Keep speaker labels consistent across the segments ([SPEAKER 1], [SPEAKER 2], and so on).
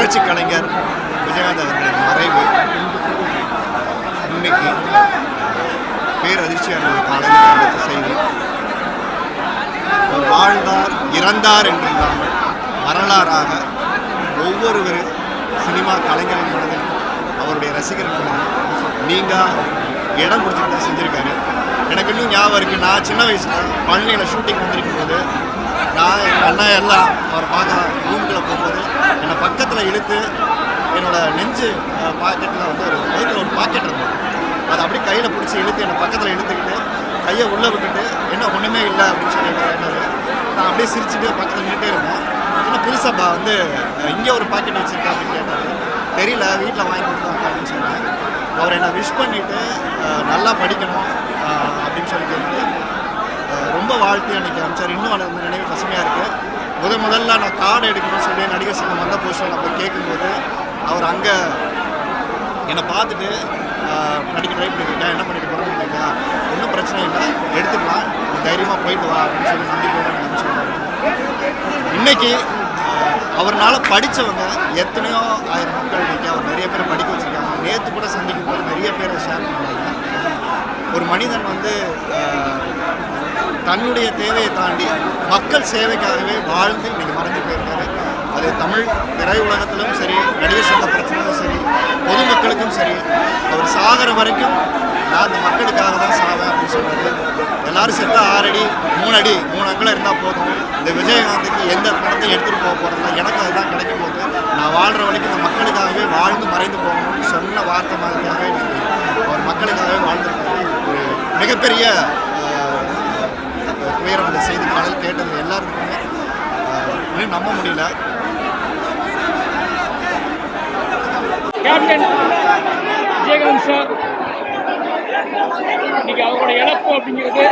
[SPEAKER 1] புரட்சி கலைஞர் விஜயகாந்த் அவர்களின் மறைவு. இன்னைக்கு பேரதிர்ச்சியான ஒரு காலையில் செய்தி. வாழ்ந்தார் இறந்தார் என்று இல்லாமல் வரலாறாக ஒவ்வொரு சினிமா கலைஞர்கள் மனதில் அவருடைய ரசிகர்கள் மனதில் இடம் பிடிச்சிட்டு செஞ்சுருக்காரு. எனக்கு இன்னும் ஞாபகம் இருக்குது நான் சின்ன வயசில் பழனியில் ஷூட்டிங் வந்திருக்கும் போது நான் எங்கள் அண்ணா எல்லாம் அவரை பார்க்க ரூம்குள்ளே போகும்போது என்னை பக்கத்தில் இழுத்து என்னோடய நெஞ்சு பாக்கெட்டில் வந்து ஒரு பைக்கில் ஒரு பாக்கெட் இருந்தது. அதை அப்படியே கையில் பிடிச்சி இழுத்து என்னை பக்கத்தில் இழுத்துக்கிட்டு கையை உள்ளே விட்டுட்டு என்ன ஒன்றுமே இல்லை அப்படின்னு சொல்லி என்னது நான் அப்படியே சிரிச்சுட்டு பக்கத்தில் நின்றுட்டே இருந்தேன். இன்னும் புதுசாப்பா வந்து இங்கே ஒரு பாக்கெட் வச்சுருக்கேன் அப்படின்னு கேட்டார் தெரியல வீட்டில் வாங்கி கொடுத்தாங்க அப்படின்னு சொன்னேன். அவர் என்னை விஷ் பண்ணிவிட்டு நல்லா படிக்கணும் அப்படின்னு சொல்லி கேட்டு ரொம்ப வாழ்த்து அன்றைக்கி அமைச்சார். இன்னும் எனக்கு அந்த நினைவு பசுமையாக இருக்குது முத முதல்ல நான் கார்டு எடுக்கணும்னு சொல்லி நடிகர் சங்கம் வந்த போஸ்டில் நான் போய் கேட்கும்போது அவர் அங்கே என்னை பார்த்துட்டு நடிக்க ட்ரை பண்ணியிருக்கேன் என்ன பண்ணிட்டு போகிறேன்னு கேட்டீங்க ஒன்றும் பிரச்சனை இல்லை. எடுத்துக்கலாம். தைரியமாக போயிட்டு வா. அப்படின்னு சொல்லி நம்பி எனக்கு சொல்லுவாங்க இன்னைக்கு ஆஹ், அவர்னால படித்தவங்க எத்தனையோ ஆயிரம் மக்கள் இன்றைக்கி அவர் நிறைய பேர் படிக்க வச்சுருக்காங்க. நேற்று கூட சந்திக்கும் போது நிறைய பேரை ஷேர் பண்ணுறாங்க ஒரு மனிதன் வந்து தன்னுடைய தேவையை தாண்டி மக்கள் சேவைக்காகவே வாழ்ந்து இன்னைக்கு மறைஞ்சு போயிருக்காரு. அது தமிழ் திரையுலகத்திலும் சரி நடிகர் சங்க பிரச்சனையும் சரி பொதுமக்களுக்கும் சரி அவர் சாகிற வரைக்கும் நான் அந்த மக்களுக்காக தான் சாவேன் அப்படின்னு சொன்னாரு எல்லாரும் செத்தா ஆறு அடி மூணு அடி மூணு அங்கலம் இருந்தால் போதும். இந்த விஜயகாந்துக்கு எந்த படத்தையும் எடுத்துகிட்டு போக போகிறதில்ல எனக்கு அதுதான் கிடைக்கும் போது நான் வாழ்கிற வரைக்கும் இந்த மக்களுக்காகவே வாழ்ந்து மறைந்து போகணும்னு சொன்ன வார்த்தை மாதிரியாகவே அவர் மக்களுக்காகவே வாழ்ந்துருக்காரு. ஒரு மிகப்பெரிய துயரம் இந்த செய்தி காலையில் கேட்டது எல்லாருக்குமே. இன்னும் நம்ப முடியல.
[SPEAKER 2] கேப்டன் விஜயகாந்த் சார் இன்னைக்கு அவரோட இழப்பு அப்படிங்கிறது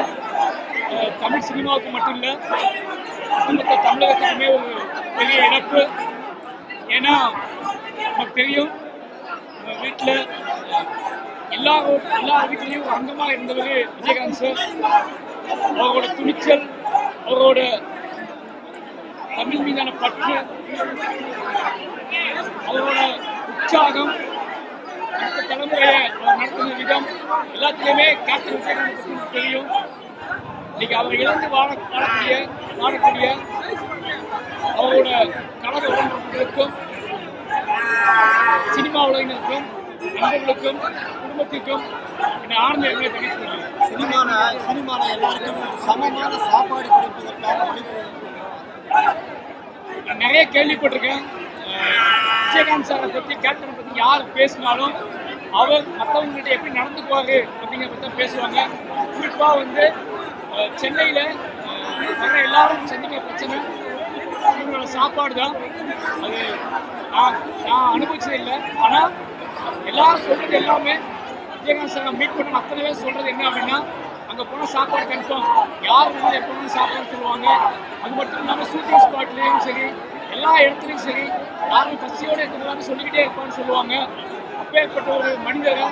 [SPEAKER 2] தமிழ் சினிமாவுக்கு மட்டும் இல்லை ஒட்டுமொத்த தமிழகத்துக்குமே ஒரு பெரிய இழப்பு. ஏன்னா நமக்கு தெரியும் வீட்டில் எல்லா எல்லா வீட்லேயும் ஒரு அங்கமாக இருந்தவர் விஜயகாந்த் சார். அவரோட துணிச்சல் அவரோட தமிழ் மீதான பற்று அவரோட உற்சாகம் அடுத்த தலைமுறையை அவர் நடத்தின விதம் எல்லாத்துலேயுமே கேப்டன் விஜயகாந்த் தெரியும். இன்னைக்கு அவர் இழந்து வாழ வாழக்கூடிய வாழக்கூடிய அவரோட கழக உடன்படுக்கும் சினிமா உலகினருக்கும் நண்பர்களுக்கும் குடும்பத்திற்கும் என்னை ஆழ்ந்த எங்களை தெரிவித்துள்ளேன்
[SPEAKER 3] சினிமான சினிமான எல்லாருக்கும் சமமான சாப்பாடு கிடைப்பதற்காக
[SPEAKER 2] நான் நிறைய கேள்விப்பட்டிருக்கேன். விஜயகாந்த் சாரை பற்றி கேப்டனை பற்றி யார் பேசினாலும் அவர் மற்றவங்கள்ட்ட எப்படி நடந்துக்குவாரு அப்படிங்கிறத பற்றி பேசுவாங்க. குறிப்பாக வந்து சென்னையில் வர எல்லாரும் சந்திக்கிற பிரச்சனை. இவங்களோட சாப்பாடு தான். அது நான் நான் அனுபவிச்சது இல்லை. ஆனால் எல்லாரும் சொல்கிறது எல்லாமே விஜயகாந்த் சார் மீட் பண்ண அத்தனை பேர் சொல்கிறது என்ன அப்படின்னா அங்கே போனால் சாப்பாடு கன்ஃபார்ம் யார் வந்து எப்போ சாப்பாடு சொல்லுவாங்க? அது மட்டும் இல்லாமல் ஷூட்டிங் ஸ்பாட்லேயும் சரி எல்லா இடத்துலையும் சரி யாரும் பசியோடு இருக்கிறதான்னு சொல்லிக்கிட்டே இருப்பான்னு சொல்லுவாங்க. அப்பேற்பட்ட ஒரு மனிதரை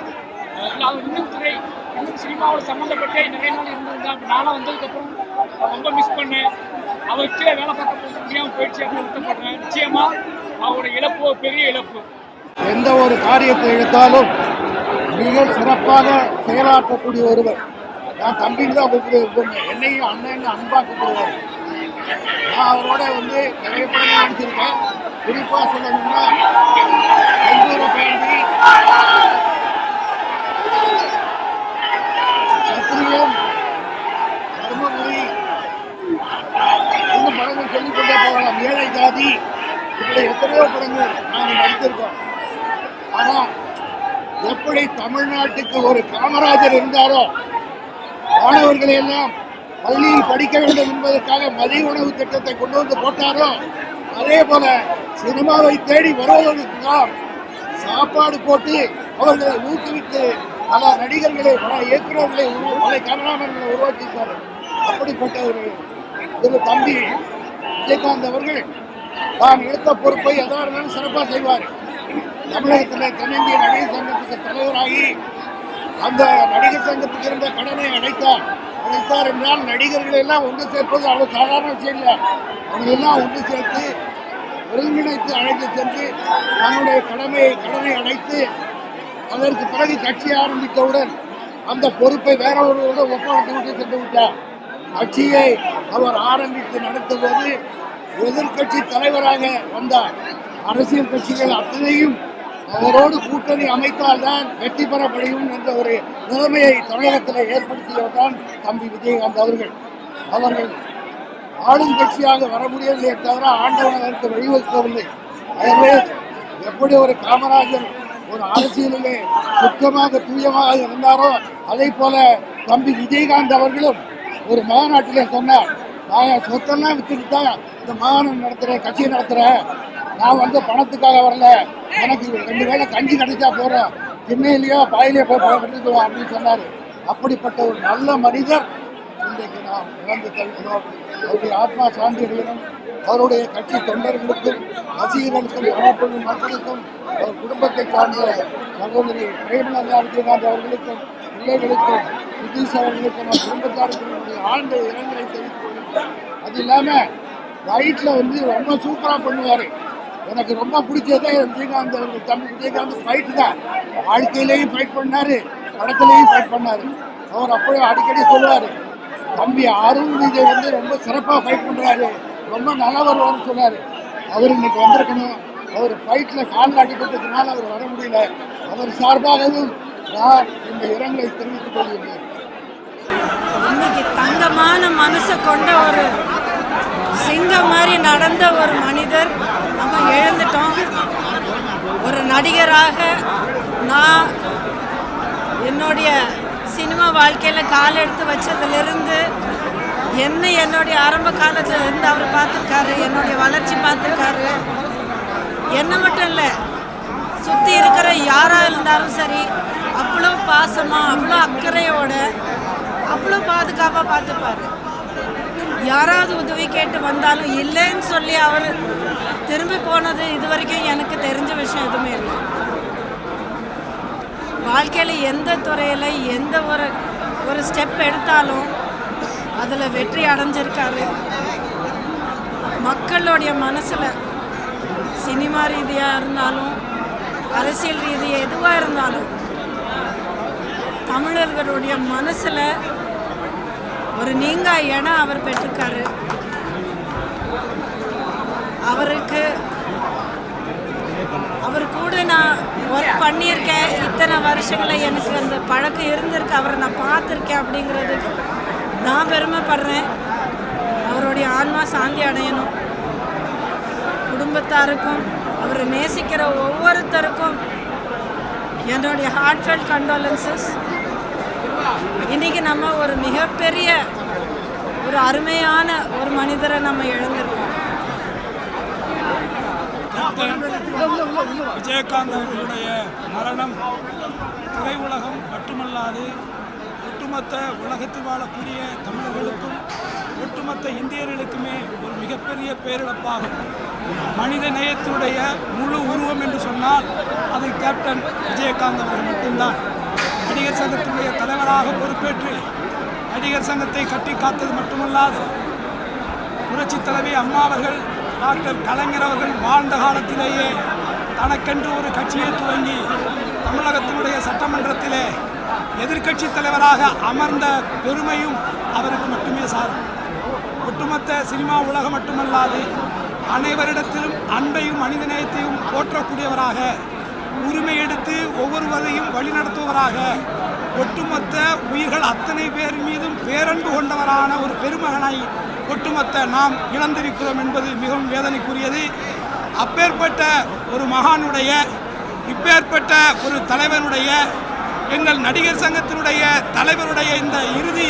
[SPEAKER 2] அஹ், இன்னும் துறை இன்னும் சினிமாவோட சம்மந்தப்பட்ட நிறைய நாள் இருந்திருந்தா அப்படி நானும் வந்ததுக்கப்புறம் ரொம்ப மிஸ் பண்ணேன். அவர் கீழே வேலை பார்க்க போக முடியாமல் போயிடுச்சு அப்படின்னு வருத்தப்படுறேன். நிச்சயமாக அவரோட இழப்பு பெரிய இழப்பு.
[SPEAKER 3] எந்த ஒரு காரியத்தை எடுத்தாலும் மிக சிறப்பாக செயலாற்றக்கூடிய ஒருவர். நான் தம்பின்னு தான் கூப்பிடுவேன் என்னையும் அண்ணன் அன்பா கூப்பிடுவார். நான் அவரோட வந்து நிறைய படம் நடிச்சிருக்கேன். குறிப்பா சொல்லணும்னா செந்தூர பேண்டி சத்திரியம் தர்மபுரி இன்னும் படங்கள் சொல்லிக்கொண்டே போகலாம். ஏழை ஜாதி இப்படி எத்தனையோ படங்கள் நாங்கள் நடித்திருக்கோம் ஆனா எப்படி தமிழ்நாட்டுக்கு ஒரு காமராஜர் இருந்தாரோ மாணவர்களை எல்லாம் பள்ளியில் படிக்க வேண்டும் என்பதற்காக மதிய உணவு திட்டத்தை கொண்டு வந்து போட்டாரோ அதே போல சினிமாவை தேடி வருவதற்கெல்லாம் சாப்பாடு போட்டு அவர்களை ஊக்குவித்து பல நடிகர்களை பல இயக்குநர்களை பல கேமராமேன்களை உருவாக்கியிருக்காரு. அப்படிப்பட்ட ஒரு திரு தம்பி விஜயகாந்த் அவர்கள் தான் எடுத்த பொறுப்பை எதா இருந்தாலும் சிறப்பாக செய்வார். தமிழகத்தில் தென்னிந்திய நடிகர் சங்கத்துக்கு தலைவராகி அந்த நடிகர் சங்கத்துக்கு இருந்த கடனை அடைத்தார். அடைத்தார் என்றால் நடிகர்களை எல்லாம் ஒன்று சேர்ப்பது அவ்வளவு சாதாரண விஷயம் இல்லை. அவங்களை எல்லாம் ஒன்று சேர்த்து ஒருங்கிணைத்து அழைத்து சென்று தன்னுடைய கடமையை கடனை அடைத்து அதற்கு பிறகு கட்சி ஆரம்பித்தவுடன் அந்த பொறுப்பை வேற ஒருவரோடு ஒப்படைத்து விட்டு சென்று விட்டார். கட்சியை அவர் ஆரம்பித்து நடத்தும் போது எதிர்கட்சி தலைவராக வந்தார். அரசியல் கட்சிகள் அத்தனையும் அவரோடு கூட்டணி அமைத்தால்தான் வெற்றி பெற முடியும் என்ற ஒரு நிலைமையை தமிழகத்தில் ஏற்படுத்தியவர் தான் தம்பி விஜயகாந்த் அவர்கள். அவர்கள் ஆளும் கட்சியாக வர முடியவில்லை தவிர ஆண்டவன் அதற்கு வழிவகுக்கவில்லை எனவே எப்படி ஒரு காமராஜர் ஒரு அரசியலிலே சுத்தமாக தூயமாக இருந்தாரோ அதே போல தம்பி விஜயகாந்த் அவர்களும் ஒரு மாநாட்டிலே சொன்னார் நான் சொத்தெல்லாம் வித்துட்டு தான் இந்த மாநாடு நடத்துகிறேன் கட்சியை நடத்துகிறேன் நான் வந்து பணத்துக்காக வரல. எனக்கு ரெண்டு வேளை கஞ்சி கிடைச்சா போறோம் திண்ணையிலேயோ பாயிலையோ போய் பணம் அப்படின்னு சொன்னார். அப்படிப்பட்ட ஒரு நல்ல மனிதர் இன்றைக்கு நாம் இழந்து தருகிறோம் அவருடைய ஆத்மா சாந்தி அடையணும் அவருடைய கட்சி தொண்டர்களுக்கும் ரசிகர்களுக்கும் கிராமப்புற மக்களுக்கும் அவர் குடும்பத்தை சார்ந்த சகோதரி பிரேமலதா விஜயகாந்த் அவர்களுக்கும் பிள்ளைகளுக்கும் சுதீஷ் அவர்களுக்கும் அவர் குடும்பத்தாருக்கும் ஆழ்ந்த இரங்கலை தெரிவித்துக் கொள்கிறேன். அது இல்லாம ரைட்ல வந்து ரொம்ப சூப்பரா பண்ணுவாரு. எனக்கு ரொம்ப பிடிச்சதே விஜயகாந்த் அவர்கள் தமிழ் விஜயகாந்த் ஃபைட் தான். வாழ்க்கையிலையும் ஃபைட் பண்ணாரு படத்துலையும் ஃபைட் பண்ணாரு. அவர் அப்படியே அடிக்கடி சொல்லுவார் தம்பி அருண் விஜய் வந்து ரொம்ப சிறப்பாக ஃபைட் பண்ணுறாரு ரொம்ப நல்லா வருவார்னு சொன்னார். அவர் இன்னைக்கு வந்திருக்கணும். அவர் ஃபைட்டில் காலில் அடிபட்டதுனால அவர் வர முடியல. அவர் சார்பாகவும் நான் இந்த இரங்கலை தெரிவித்துக் கொள்கிறேன்
[SPEAKER 4] இன்னைக்கு தங்கமான மனசை கொண்ட ஒரு சிங்கம் மாதிரி நடந்த ஒரு மனிதர். நம்ம இழந்துட்டோம் ஒரு நடிகராக நான் என்னுடைய சினிமா வாழ்க்கையில் கால் எடுத்து வச்சதுலேருந்து என்ன என்னுடைய ஆரம்ப காலத்தில் இருந்து அவர் பார்த்துருக்காரு என்னுடைய வளர்ச்சி பார்த்துருக்காரு. என்ன மட்டும் இல்லை சுற்றி இருக்கிற யாராக இருந்தாலும் சரி அவ்வளோ பாசமாக அவ்வளோ அக்கறையோட அவ்வளோ பாதுகாப்பாக பார்த்துப்பாரு. யாராவது உதவி கேட்டு வந்தாலும் இல்லைன்னு சொல்லி அவர் திரும்பி போனது இது வரைக்கும் எனக்கு தெரிஞ்ச விஷயம் எதுவுமே இல்லை. வாழ்க்கையில் எந்த துறையில் எந்த ஒரு ஒரு ஸ்டெப் எடுத்தாலும் அதில் வெற்றி அடைஞ்சிருக்காரு. மக்களுடைய மனசில் சினிமா ரீதியாக இருந்தாலும் அரசியல் ரீதியாக எதுவாக இருந்தாலும் தமிழர்களுடைய மனசில் ஒரு நீங்கா ஏன்னா அவர் பெற்றிருக்காரு அவருக்கு அவர் கூட நான் ஒர்க் பண்ணியிருக்கேன். இத்தனை வருஷங்களில் எனக்கு அந்த பழக்கம் இருந்திருக்கு. அவரை நான் பார்த்துருக்கேன் அப்படிங்கிறது நான் பெருமைப்படுறேன். அவருடைய ஆன்மா சாந்தி அடையணும். குடும்பத்தாருக்கும் அவரை நேசிக்கிற ஒவ்வொருத்தருக்கும் என்னுடைய ஹார்ட்ஃபெல்ட் கண்டோலன்சஸ் இன்னைக்கு நம்ம ஒரு மிகப்பெரிய ஒரு அருமையான ஒரு மனிதரை நம்ம இழந்திருக்கோம்
[SPEAKER 5] விஜயகாந்த் அவர்களுடைய மரணம் திரையுலகம் மட்டுமல்லாது ஒட்டுமொத்த உலகத்தில் வாழக்கூடிய தமிழர்களுக்கும் ஒட்டுமொத்த இந்தியர்களுக்குமே ஒரு மிகப்பெரிய பேரிழப்பாகும். மனித நேயத்தினுடைய முழு உருவம் என்று சொன்னால் அது கேப்டன் விஜயகாந்த் அவர்கள் மட்டும்தான். நடிகர் சங்கத்தினுடைய தலைவராக பொறுப்பேற்று நடிகர் சங்கத்தை கட்டி காத்தது மட்டுமல்லாது புரட்சி தலைவி அம்மா அவர்கள் டாக்டர் கலைஞர் அவர்கள் வாழ்ந்த காலத்திலேயே தனக்கென்று ஒரு கட்சியை துவங்கி தமிழகத்தினுடைய சட்டமன்றத்திலே எதிர்க்கட்சி தலைவராக அமர்ந்த பெருமையும் அவருக்கு மட்டுமே சார் ஒட்டுமொத்த சினிமா உலகம் மட்டுமல்லாது அனைவரிடத்திலும் அன்பையும் மனிதநேயத்தையும் போற்றக்கூடியவராக உரிமை எடுத்து ஒவ்வொருவரையும் வழிநடத்துவராக ஒட்டுமொத்த உயிர்கள் அத்தனை பேர் மீதும் பேரன்பு கொண்டவரான ஒரு பெருமகனை ஒட்டுமொத்த நாம் இழந்திருக்கிறோம் என்பது மிகவும் வேதனைக்குரியது. அப்பேற்பட்ட ஒரு மகானுடைய இப்பேற்பட்ட ஒரு தலைவனுடைய எங்கள் நடிகர் சங்கத்தினுடைய தலைவருடைய இந்த இறுதி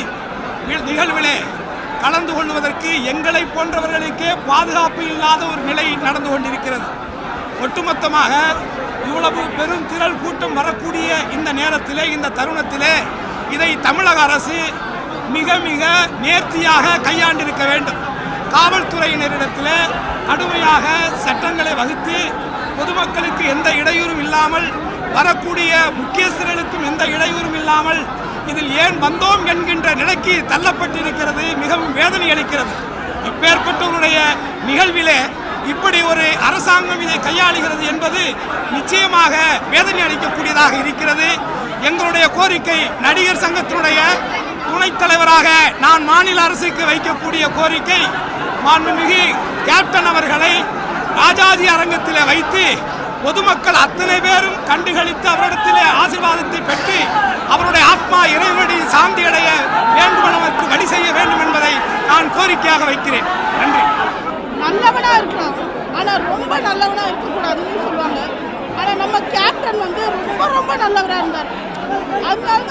[SPEAKER 5] வி- நிகழ்விலே கலந்து கொள்வதற்கு எங்களை போன்றவர்களுக்கே பாதுகாப்பு இல்லாத ஒரு நிலை நடந்து கொண்டிருக்கிறது. ஒட்டுமொத்தமாக இவ்வளவு பெரும் திரள் கூட்டம் வரக்கூடிய இந்த நேரத்திலே இந்த தருணத்திலே இதை தமிழக அரசு மிக மிக நேர்த்தியாக கையாண்டிருக்க வேண்டும். காவல்துறையினரிடத்தில் கடுமையாக சட்டங்களை வகுத்து பொதுமக்களுக்கு எந்த இடையூறும் இல்லாமல் வரக்கூடிய முக்கியஸ்தர்களுக்கும் எந்த இடையூறும் இல்லாமல் இதில் ஏன் வந்தோம் என்கின்ற நிலைக்கு தள்ளப்பட்டிருக்கிறது மிகவும் வேதனை அளிக்கிறது. இப்பேற்பட்டவருடைய நிகழ்விலே இப்படி ஒரு அரசாங்கம் இதை கையாளுகிறது என்பது நிச்சயமாக வேதனை அளிக்கக்கூடியதாக இருக்கிறது. எங்களுடைய கோரிக்கை நடிகர் சங்கத்தினுடைய துணைத் தலைவராக நான் மாநில அரசுக்கு வைக்கக்கூடிய கோரிக்கை மாண்புமிகு கேப்டன் அவர்களை ராஜாஜி அரங்கத்தில் வைத்து பொதுமக்கள் அத்தனை பேரும் கண்டுகளித்து அவரிடத்திலே ஆசீர்வாதத்தை பெற்று அவருடைய ஆத்மா இறைவனடி சாந்தி அடைய வேண்டுமெனவருக்கு வழி செய்ய வேண்டும் என்பதை நான் கோரிக்கையாக வைக்கிறேன். நன்றி.
[SPEAKER 6] நல்லவனா இருக்கலாம். ஆனா ரொம்ப நல்லவனா இருக்கக்கூடாதுன்னு சொல்லுவாங்க. ஆனா நம்ம கேப்டன் வந்து ரொம்ப ரொம்ப நல்லவரா இருந்தார். அதனால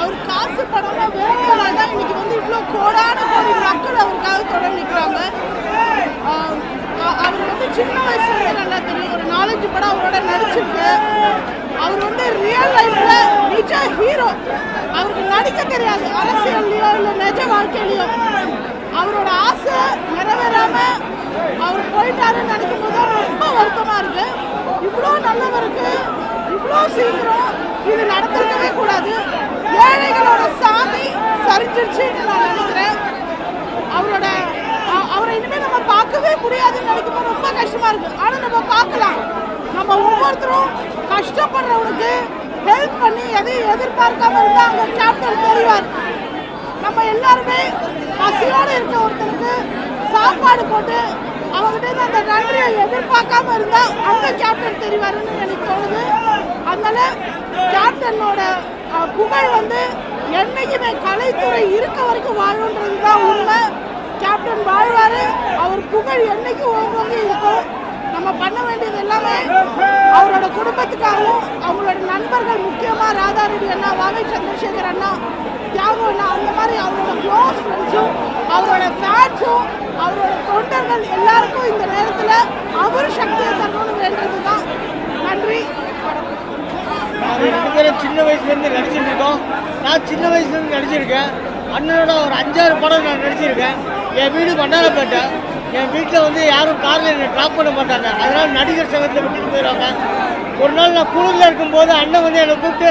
[SPEAKER 6] அவர் காசு பணம்லாம் வேணும்னால தான் இன்னைக்கு வந்து இவ்வளோ கோடான கோடி மக்கள் அவருக்காக தொடர்ந்து நிற்கிறாங்க அவர் வந்து சின்ன வயசுலேருந்து நல்லா தெரியும். ஒரு நாலஞ்சு படம் அவரோட நடிச்சிருக்கு. அவர் வந்து ரியல் லைஃப்ல நிஜ ஹீரோ அவருக்கு நடிக்க தெரியாது. அரசியல்லையோ இல்லை நிஜ வாழ்க்கையிலையோ. அவரோட ஆசை நிறைவேறாம அவர் போயிட்டாருன்னு நினைக்கும் போது ரொம்ப வருத்தமா இருக்கு. இவ்வளோ நல்லவருக்கு இவ்வளோ சீக்கிரம் இது நடந்திருக்கவே கூடாது. ஏழைகளோட சாமி சரிஞ்சிருச்சுன்னு நான் நினைக்கிறேன். அவரோட அவரை இனிமேல் நம்ம பார்க்கவே முடியாதுன்னு நினைக்கும் போது ரொம்ப கஷ்டமா இருக்கு. ஆனா நம்ம பார்க்கலாம். நம்ம ஒவ்வொருத்தரும் கஷ்டப்படுறவனுக்கு ஹெல்ப் பண்ணி எதையும் எதிர்பார்க்காம இருந்தா அவங்க கேப்டன் தெரிவார் நம்ம எல்லாருமே பசியோட இருக்க ஒருத்தருக்கு சாப்பாடு போட்டு அவங்ககிட்ட அந்த நன்றியை எதிர்பார்க்காம இருந்தா அந்த கேப்டன் தெரிவாருன்னு எனக்கு தோணுது. அதனால கேப்டனோட புகழ் வந்து என்னைக்குமே கலைத்துறை இருக்க வரைக்கும் வாழும்ன்றது தான் உண்மை. கேப்டன் வாழ்வார் அவர் புகழ் என்னைக்கும் ஓங்கி இருக்கும் நம்ம பண்ண வேண்டியது எல்லாமே அவரோட குடும்பத்துக்காகவும் அவங்களோட நண்பர்கள் முக்கியமாக ராதாரெட்டி அண்ணா வாகை சந்திரசேகர் அண்ணா தியாகம் அண்ணா அந்த மாதிரி அவரோட க்ளோஸ் ஃப்ரெண்ட்ஸும் அவரோட ஃபேன்ஸும் அவரோட தொண்டர்கள் எல்லாருக்கும் இந்த நேரத்தில் அவர் சக்தியை தரணும்னு வேண்டது தான் நன்றி
[SPEAKER 7] ரெண்டு பேரும் சின்ன வயசுலேருந்து நடிச்சிருக்கோம் இருக்கோம். நான் சின்ன வயசுலேருந்து நடிச்சிருக்கேன். அண்ணனோட ஒரு அஞ்சாறு படம் நான் நடிச்சிருக்கேன். என் வீடு மண்ணாலப்பேட்டை என் வீட்டில் வந்து யாரும் காரில் என்னை ட்ராப் பண்ண மாட்டாங்க. அதனால் நடிகர் சங்கத்தில் விட்டுட்டு போயிடுவாங்க. ஒரு நாள் நான் குழுவில் இருக்கும்போது அண்ணன் வந்து என்னை கூப்பிட்டு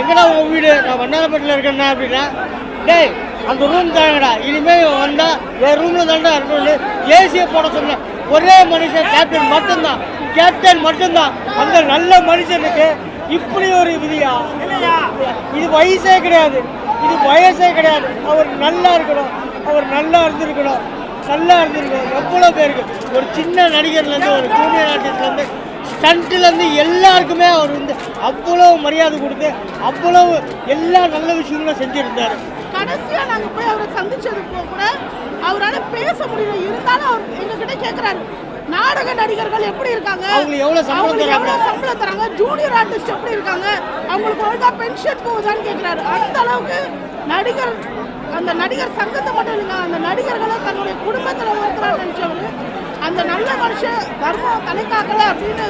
[SPEAKER 7] எங்கடா உங்கள் வீடு? நான் மண்ணாலப்பேட்டில் இருக்கேன்னா அப்படின்னா டேய் அந்த ரூம் தாங்கடா இனிமேல் வந்தால் வேறு ரூமில் தாண்டா இருக்கணும்னு ஏசியை போட சொன்னேன். ஒரே மனுஷன் கேப்டன் மட்டும்தான். கேப்டன் மட்டும்தான். அந்த நல்ல மனுஷனுக்கு இப்படி ஒரு விதியா? இது வயசே கிடையாது. இது வயசே கிடையாது. அவர் நல்லா இருக்கணும். அவர் நல்லா இருந்திருக்கணும். நல்லா இருந்திருக்கணும். எவ்வளோ பேருக்கு? ஒரு சின்ன நடிகர்லேருந்து ஒரு ஜூனியர் ஆர்டிஸ்ட்லேருந்து ஸ்டண்ட்லேருந்து எல்லாருக்குமே அவர் வந்து அவ்வளோ மரியாதை கொடுத்து அவ்வளோ எல்லா நல்ல விஷயங்களும் செஞ்சுருந்தார்.
[SPEAKER 6] கடைசியா நாங்க போய் அவரை சந்திச்சது கூட அவரால பேச முடியல. இருந்தாலும் அவர் எங்ககிட்ட கேக்குறாரு நாடக நடிகர்கள் எப்படி இருக்காங்க?
[SPEAKER 7] அவங்களுக்கு எவ்வளவு சம்பளம் தராங்க?
[SPEAKER 6] ஜூனியர் ஆர்டிஸ்ட் எப்படி இருக்காங்க? அவங்களுக்கு ஒழுங்கா பென்ஷன் போகுதான்னு கேக்குறாரு. அந்த அளவுக்கு நடிகர் அந்த நடிகர் சங்கத்தை மட்டும் இல்லைங்க அந்த நடிகர்களை தன்னுடைய குடும்பத்துல ஒருத்தரா நினைச்சவரு அந்த நல்ல மனுஷன் தர்மம் தலை காக்கல அப்படின்னு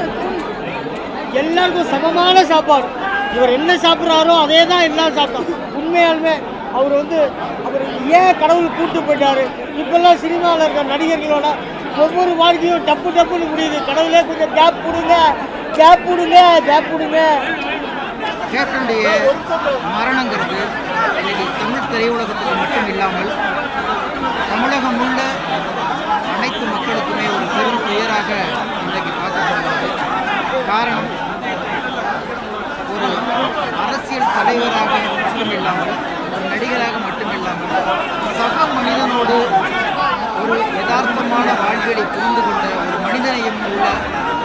[SPEAKER 7] எல்லாருக்கும் சமமான சாப்பாடு. இவர் என்ன சாப்பிட்றாரோ அதே தான் எல்லாம் சாப்பிட்டோம் உண்மையாலுமே அவர் வந்து அவர் ஏன் கடவுள் கூட்டு போயிட்டார்? இப்பெல்லாம் சினிமாவில் இருக்கிற நடிகர்களோட ஒவ்வொரு வாழ்க்கையும் டப்பு டப்புன்னு முடியுது. கடவுளே கொஞ்சம் கேப் கொடுங்க கேப் கொடுங்க கேப் கொடுங்க.
[SPEAKER 8] கேப்டனுடைய மரணங்கிறது இன்னைக்கு தமிழ் திரையுலகத்துக்கு மட்டும் இல்லாமல் தமிழகம் உள்ள அனைத்து மக்களுக்குமே ஒரு பெரும் துயராக இன்றைக்கு பார்க்கப்படுகிறது. காரணம் ஒரு அரசியல் தலைவராக மட்டும் இல்லாமல் ஒரு நடிகராக மட்டுமில்லாமல் சக மனிதனோடு ஒரு யதார்த்தமான வாழ்வியலை புரிந்து கொண்ட ஒரு மனிதனையும் உள்ள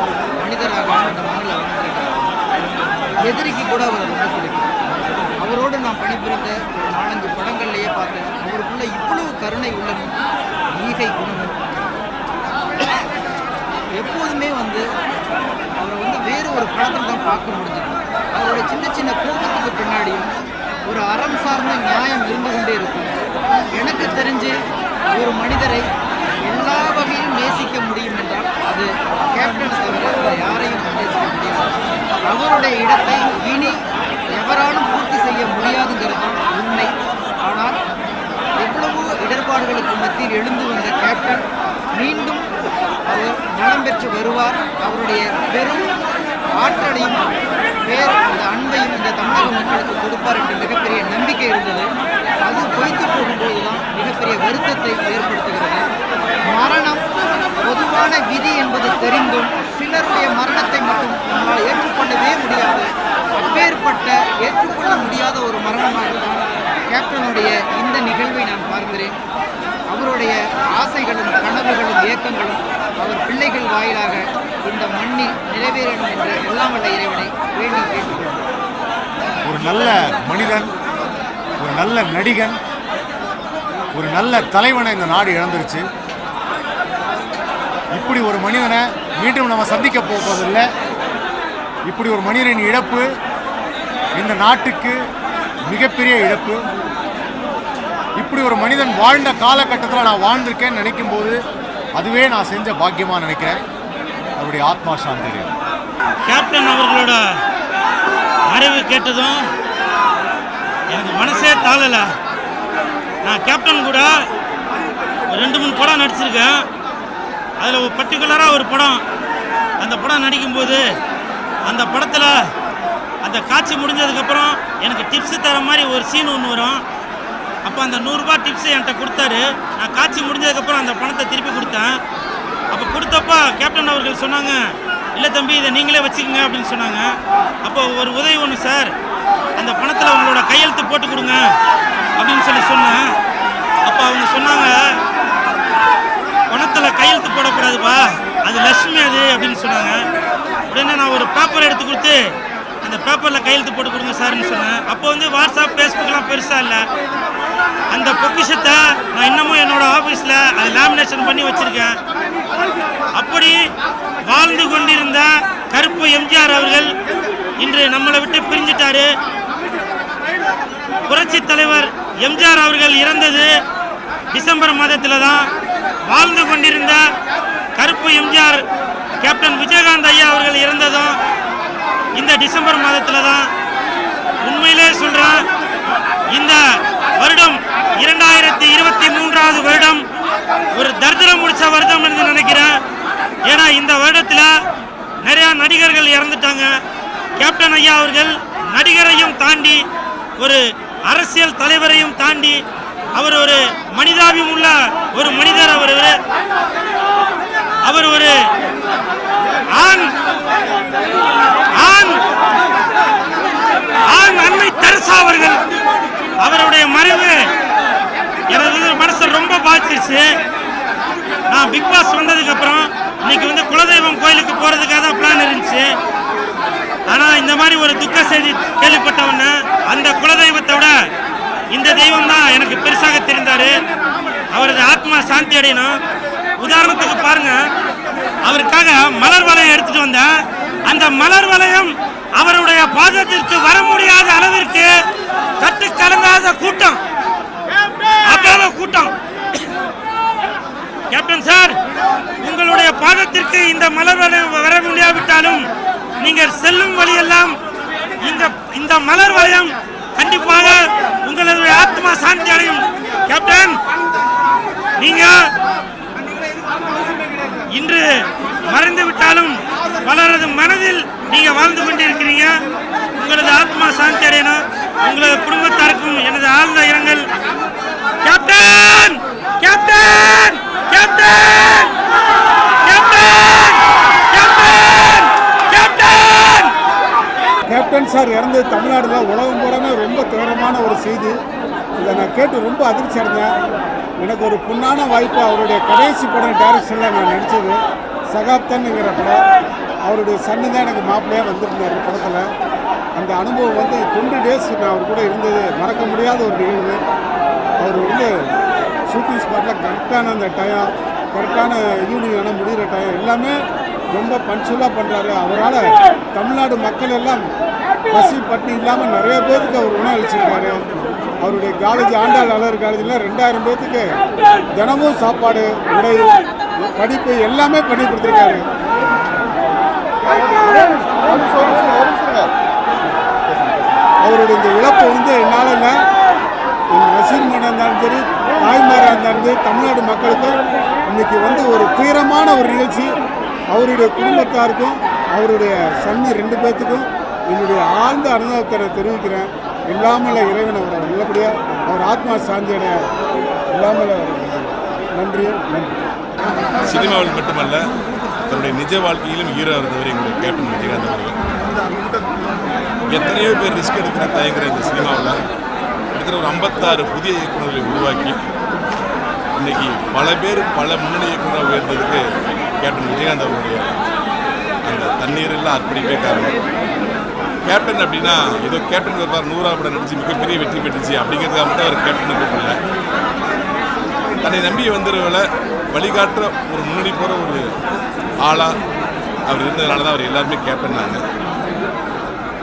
[SPEAKER 8] ஒரு மனிதராக அந்த மண்ணில் எதிரிக்கு கூட அவர் ரொம்ப பிடிக்கும் அவரோடு நான் பணிபுரிந்த ஒரு நாலஞ்சு படங்கள்லேயே பார்த்தேன். அவருக்குள்ள இவ்வளவு கருணை உள்ளமும் ஈகை குணமும் எப்போதுமே வந்து அவரை வந்து வேறு ஒரு படத்தில் தான் பார்க்க முடிஞ்சது. அவரோட சின்ன சின்ன கோபத்துக்கு பின்னாடியும் ஒரு அறம் சார்ந்த நியாயம் இருந்து கொண்டே இருக்கும். எனக்கு தெரிஞ்சு ஒரு மனிதரை எல்லா வகையிலும் நேசிக்க முடியும் என்றால் அது கேப்டன் தவிர யாரையும் நேசிக்க முடியாது. அவருடைய இடத்தை இனி எவராலும் பூர்த்தி செய்ய முடியாதுங்கிறது தான் உண்மை. ஆனால் எவ்வளவோ இடர்பாடுகளுக்கு மத்தியில் எழுந்து வந்த கேப்டன் மீண்டும் அவர் நலம் பெற்று வருவார். அவருடைய பெரும் ஆற்றலையும் பேர் அந்த அன்பையும் இந்த தமிழக மக்களுக்கு கொடுப்பார் என்ற மிகப்பெரிய நம்பிக்கை இருந்தது. அது பொய்த்து போகும்போது தான் மிகப்பெரிய வருத்தத்தை ஏற்படுத்துகிறது. மரணம் பொதுவான விதி என்பது தெரிந்தும் சிலருடைய மரணத்தை மட்டும் நம்மால் ஏற்றுக்கொள்ளவே முடியாது. அப்பேற்பட்ட ஏற்றுக்கொள்ள முடியாத ஒரு மரணமாக தான் கேப்டனுடைய இந்த நிகழ்வை நான் பார்க்கிறேன். அவருடைய ஆசைகளும் கனவுகளும் இயக்கங்களும் அவர் பிள்ளைகள் வாயிலாக இந்த மண்ணில் நிறைவேறணும் என்று எல்லாம் வல்ல இறைவனை வேண்டி கேட்டுக்கொள்கிறோம்
[SPEAKER 9] ஒரு நல்ல மனிதன் ஒரு நல்ல நடிகன் ஒரு நல்ல தலைவனை இந்த நாடு இழந்துருச்சு. இப்படி ஒரு மனிதனை மீண்டும் நம்ம சந்திக்க போவதில்லை. இப்படி ஒரு மனிதனின் இழப்பு இந்த நாட்டுக்கு மிகப்பெரிய இழப்பு. இப்படி ஒரு மனிதன் வாழ்ந்த காலகட்டத்தில் நான் வாழ்ந்திருக்கேன்னு நினைக்கும் போது அதுவே நான் செஞ்ச பாக்கியமாக நினைக்கிறேன். அவருடைய ஆத்மா சாந்தி
[SPEAKER 10] கேப்டன் அவர்களோட அறிவு கேட்டதும் எனக்கு மனசே தாளலை நான் கேப்டன் கூட ரெண்டு மூணு படம் நடிச்சிருக்கேன். அதில் ஒரு பர்டிகுலராக ஒரு படம். அந்த படம் நடிக்கும்போது அந்த படத்தில் அந்த காட்சி முடிஞ்சதுக்கப்புறம் எனக்கு டிப்ஸ் தர மாதிரி ஒரு சீன் ஒன்று வரும். அப்போ அந்த நூறுரூபா டிப்ஸ் என்கிட்ட கொடுத்தாரு. நான் காட்சி முடிஞ்சதுக்கப்புறம் அந்த பணத்தை திருப்பி கொடுத்தேன். அப்போ கொடுத்தப்போ கேப்டன் அவர்கள் சொன்னாங்க இல்லை தம்பி இதை நீங்களே வச்சுக்கோங்க அப்படின்னு சொன்னாங்க. அப்போ ஒரு உதவி ஒன்று சார் அந்த பணத்தில் உங்களோட கையெழுத்து போட்டு கொடுங்க அப்படின்னு சொல்லி சொன்னேன். அப்போ அவங்க சொன்னாங்க பணத்தில் கையெழுத்து போடக்கூடாதுப்பா. அது லட்சுமி அது அப்படின்னு சொன்னாங்க. உடனே நான் ஒரு பேப்பர் எடுத்து கொடுத்து அந்த பேப்பரில் கையெழுத்து போட்டு கொடுங்க சார்னு சொன்னேன். அப்போ வந்து வாட்ஸ்அப் ஃபேஸ்புக்லாம் பெருசாக இல்லை. அந்த பொக்கிஷத்தை நான் இன்னமும் என்னோட ஆஃபீஸில் அதை லேமினேஷன் பண்ணி வச்சுருக்கேன். அப்படி வாழ்ந்து கொண்டிருந்த கருப்பு எம்ஜிஆர் அவர்கள் இன்று நம்மளை விட்டு பிரிஞ்சிட்டாரு. புரட்சி தலைவர் எம்ஜிஆர் அவர்கள் இறந்தது டிசம்பர் மாதத்தில் தான். வாழ்ந்து கொண்டிருந்த கருப்பு எம்ஜிஆர் கேப்டன் விஜயகாந்த் ஐயா அவர்கள் டிசம்பர் மாதத்தில் தான் உண்மையிலே சொல்கிறேன் இந்த வருடம் இரண்டாயிரத்தி இருபத்தி மூன்றாவது வருடம் ஒரு தரித்திரம் முடிச்ச வருடம் என்று நினைக்கிறேன். ஏன்னா இந்த வருடத்தில் நிறையா நடிகர்கள் இறந்துட்டாங்க. கேப்டன் ஐயா அவர்கள் நடிகரையும் தாண்டி ஒரு அரசியல் தலைவரையும் தாண்டி அவர் ஒரு மனிதாபியம் உள்ள ஒரு மனிதர் அவர் அவர் ஒரு ஆண் ஆண் ஆண் அன்னை தெரசா அவர்கள் அவருடைய மறைவு எனது மனசு மனசை ரொம்ப பாதிச்சிருச்சு. நான் பிக் பாஸ் வந்ததுக்கு அப்புறம் இன்னைக்கு வந்து குலதெய்வம் கோயிலுக்கு போறதுக்காக தான் பிளான் இருந்துச்சு. ஆனா இந்த மாதிரி ஒரு துக்க செய்தி கேள்விப்பட்டவொன்னே அந்த குலதெய்வத்தை விட இந்த தெய்வம் தான் எனக்கு பெருசாக தெரிந்தாரு. அவரது ஆத்மா சாந்தி அடையணும். உதாரணத்துக்கு பாருங்க. அவருக்காக மலர் வளையம் எடுத்துட்டு வந்தேன் அந்த மலர் வளையம் அவருடைய பாதத்திற்கு வர முடியாத அளவிற்கு கட்டு கலங்காத கூட்டம். அவ்வளவு கூட்டம். கேப்டன் சார் உங்களுடைய பாதத்திற்கு இந்த மலர் வளையம் வர முடியாவிட்டாலும் நீங்கள் செல்லும் வழியெல்லாம் இந்த இந்த மலர் வளையம் கண்டிப்பாக உங்களுடைய ஆத்மா சாந்தி அடையும். கேப்டன் நீங்க இன்று மறைந்து விட்டாலும் பலரது மனதில் நீங்க வாழ்ந்து கொண்டிருக்கிறீங்க. உங்களது ஆத்மா சாந்தி அடையணும். உங்களது குடும்பத்தாருக்கும் எனது ஆழ்ந்த இரங்கல். Captain captain captain captain! Captain! Captain!
[SPEAKER 11] Captain sir இறந்தது தமிழ்நாடுல உலகம் பூராமே ரொம்ப துயரமான ஒரு செய்தி. இதை நான் கேட்டு ரொம்ப அதிர்ச்சி அடைஞ்சேன். எனக்கு ஒரு புண்ணான வாய்ப்பு அவருடைய கடைசி படம் டேரக்ஷனில் நான் நடித்தது சகாப்தன்ங்கிற படம். அவருடைய சன்னு தான் எனக்கு மாப்பிள்ளையாக வந்திருந்தார் படத்தில். அந்த அனுபவம் வந்து டுவெண்ட்டி டேஸ் நான் அவர் கூட இருந்தது. மறக்க முடியாத ஒரு நிகழ்வு. அவர் வந்து ஷூட்டிங் ஸ்பாட்டில் கரெக்டான அந்த டயம் கரெக்டான ஈவினிங் ஆனால் முடிகிற டயம் எல்லாமே ரொம்ப பஞ்சுவலாக பண்ணுறாரு அவரால் தமிழ்நாடு மக்கள் எல்லாம் பசி பட்டி இல்லாமல் நிறைய பேருக்கு அவர் உணவு அளிச்சிருக்காரு அவருடைய காலேஜ் ஆண்டாள் அலர் காலேஜில் ரெண்டாயிரம் பேர்த்துக்கு தினமும் சாப்பாடு உடை படிப்பு எல்லாமே பண்ணி கொடுத்துருக்காரு. அவருடைய இந்த இழப்பு வந்து என்னால் இல்லை. என் ரசிகர்களாக இருந்தாலும் சரி தாய்மாராக இருந்தாலும் சரி தமிழ்நாடு மக்களுக்கு இன்னைக்கு வந்து ஒரு துயரமான ஒரு நிகழ்ச்சி. அவருடைய குடும்பத்தாருக்கும் அவருடைய சன்னி ரெண்டு பேர்த்துக்கும் என்னுடைய ஆழ்ந்த அனுபவத்தை தெரிவிக்கிறேன். இல்லாமல் இறைவன் அவரை நல்லபடியாக அவர் ஆத்மா சாந்தியடைய இல்லாமல் நன்றி நன்றி.
[SPEAKER 12] சினிமாவில் மட்டுமல்ல தன்னுடைய நிஜ வாழ்க்கையிலும் ஹீரோ இருந்தவர் எங்களுடைய கேப்டன் விஜயகாந்த் அவர்கள். எத்தனையோ பேர் ரிஸ்க் எடுக்கிற தயங்குற இந்த சினிமாவில் கிட்டத்தட்ட ஒரு ஐம்பத்தாறு புதிய இயக்குநர்களை உருவாக்கி இன்னைக்கு பல பேர் பல முன்னணி இயக்குநராக உயர்ந்ததுக்கு கேப்டன் விஜயகாந்த் அவருடைய அந்த தண்ணீரெல்லாம் அர்ப்பணிப்பே காரணம். கேப்டன் அப்படின்னா ஏதோ கேப்டன் வருவார் நூறா படம் நடிச்சு மிகப்பெரிய வெற்றி பெற்றுச்சு. அப்படிங்கிறதுக்காக மட்டும் அவர் கேப்டன் கூப்பிடல. தன்னை நம்பி வந்தவர்களை வழிகாட்டுற ஒரு முன்னாடி போகிற ஒரு ஆளாக அவர் இருந்ததுனால தான் அவர் எல்லாருமே கேப்டன்னாங்க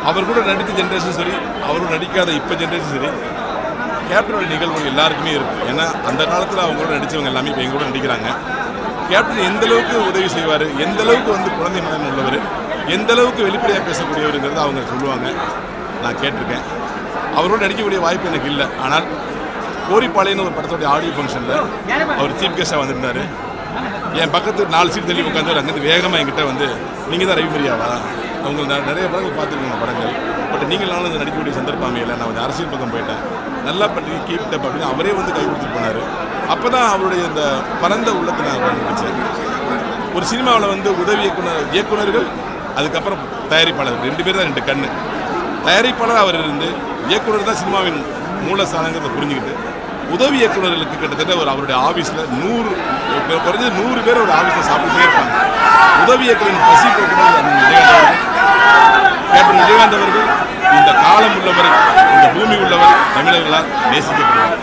[SPEAKER 12] அவர் கூட நடித்த ஜென்ரேஷன் சரி அவரும் நடிக்காத இப்போ ஜென்ரேஷன் சரி கேப்டனோட நிகழ்வு எல்லாருக்குமே இருக்கும். ஏன்னா அந்த காலத்தில் அவங்க கூட நடித்தவங்க எல்லாமே இப்போ எங்க கூட நடிக்கிறாங்க. கேப்டன் எந்த அளவுக்கு உதவி செய்வார் எந்த அளவுக்கு வந்து குழந்தை மனம் உள்ளவர் எந்த அளவுக்கு வெளிப்படையாக பேசக்கூடியவருங்கிறத அவங்க சொல்லுவாங்க. நான் கேட்டிருக்கேன். அவரோட நடிக்கக்கூடிய வாய்ப்பு எனக்கு இல்லை. ஆனால் கோரிப்பாளையன்னு ஒரு படத்தோடைய ஆடியோ ஃபங்க்ஷனில் அவர் சீஃப் கெஸ்டாக வந்திருந்தார். என் பக்கத்து நாலு சீட் தள்ளி உட்காந்து அங்கேருந்து வேகமாக என்கிட்ட வந்து நீங்கள் தான் ரவிமரியாவா? அவங்க நிறைய படங்கள் பார்த்துருக்கோங்க படங்கள். பட் நீங்கள் நானும் இந்த நடிக்கக்கூடிய சந்தர்ப்பம் அமையல. நான் வந்து அரசியல் பக்கம் போயிட்டேன். நல்லா பண்ணி கீப் டப் அப்படின்னு அவரே வந்து கை கொடுத்து போனார். அப்போ தான் அவருடைய இந்த பரந்த உள்ளத்தை நான் கண்டுபிடிச்சேன். ஒரு சினிமாவில் வந்து உதவி இயக்குனர் இயக்குனர்கள் அதுக்கப்புறம் தயாரிப்பாளர். ரெண்டு பேர் தான் ரெண்டு கண்ணு. தயாரிப்பாளர் அவர் இருந்து இயக்குனர் தான் சினிமாவின் மூலஸ்தானங்கிறத புரிஞ்சுக்கிட்டு உதவி இயக்குனர்களுக்கு கிட்டத்தட்ட ஒரு அவருடைய ஆஃபீஸில் நூறு குறைஞ்சது நூறு பேர் ஒரு ஆஃபீஸில் சாப்பிட்டுட்டே இருப்பாங்க. உதவி இயக்குநரின் பசி போக்குறது கேப்டன் விஜயகாந்த் அவர்கள் இந்த காலம் உள்ளவர் இந்த பூமி உள்ளவர் தமிழர்களால் நேசிக்கப்படுவார்